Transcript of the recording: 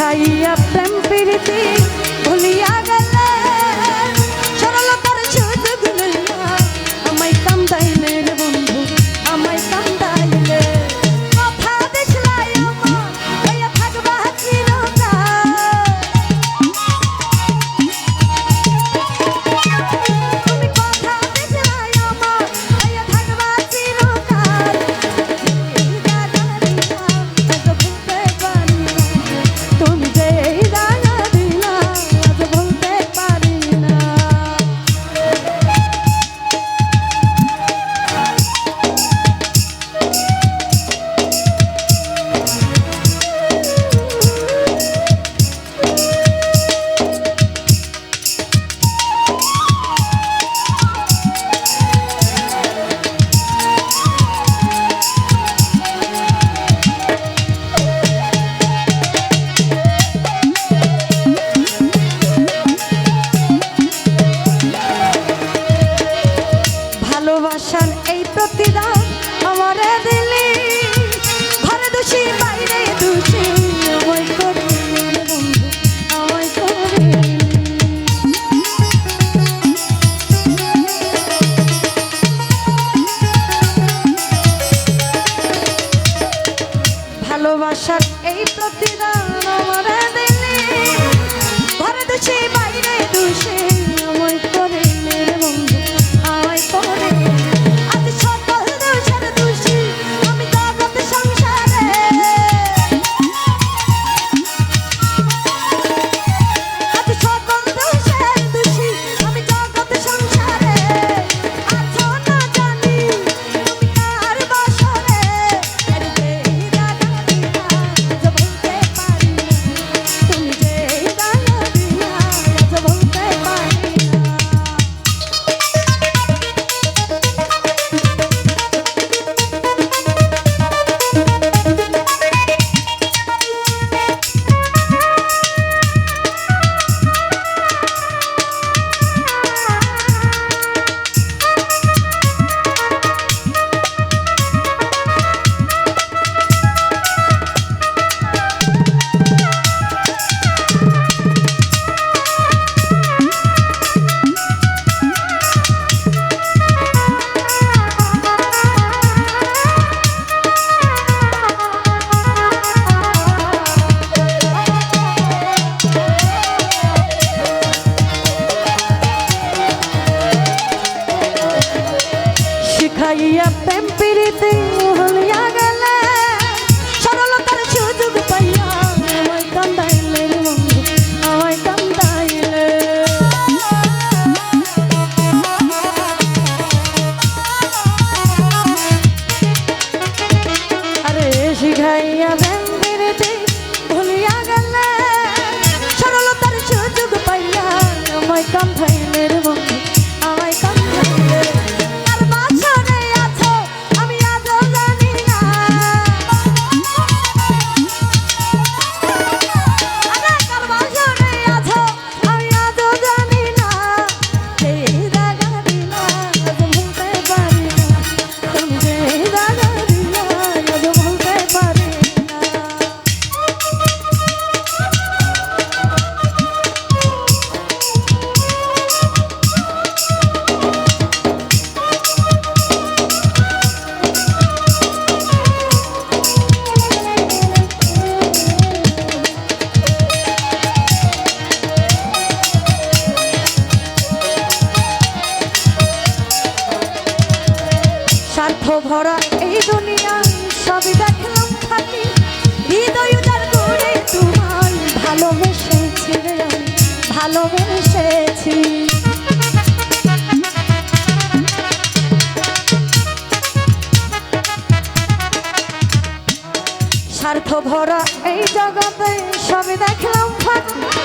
খাইয়া প্রেম প্রীতি ভুলিয়া গেল। এই প্রতিদান আমার দিলি। ঘরে দোষী বাইরে everything ভরা এই দুনিয়া, সবই দেখলাম খালি। হৃদয় উদার করে তোমায় ভালোবেসেছি রে, ভালোবেসেছি। স্বার্থ ভরা এই জগতে সবই দেখলাম ফাঁকা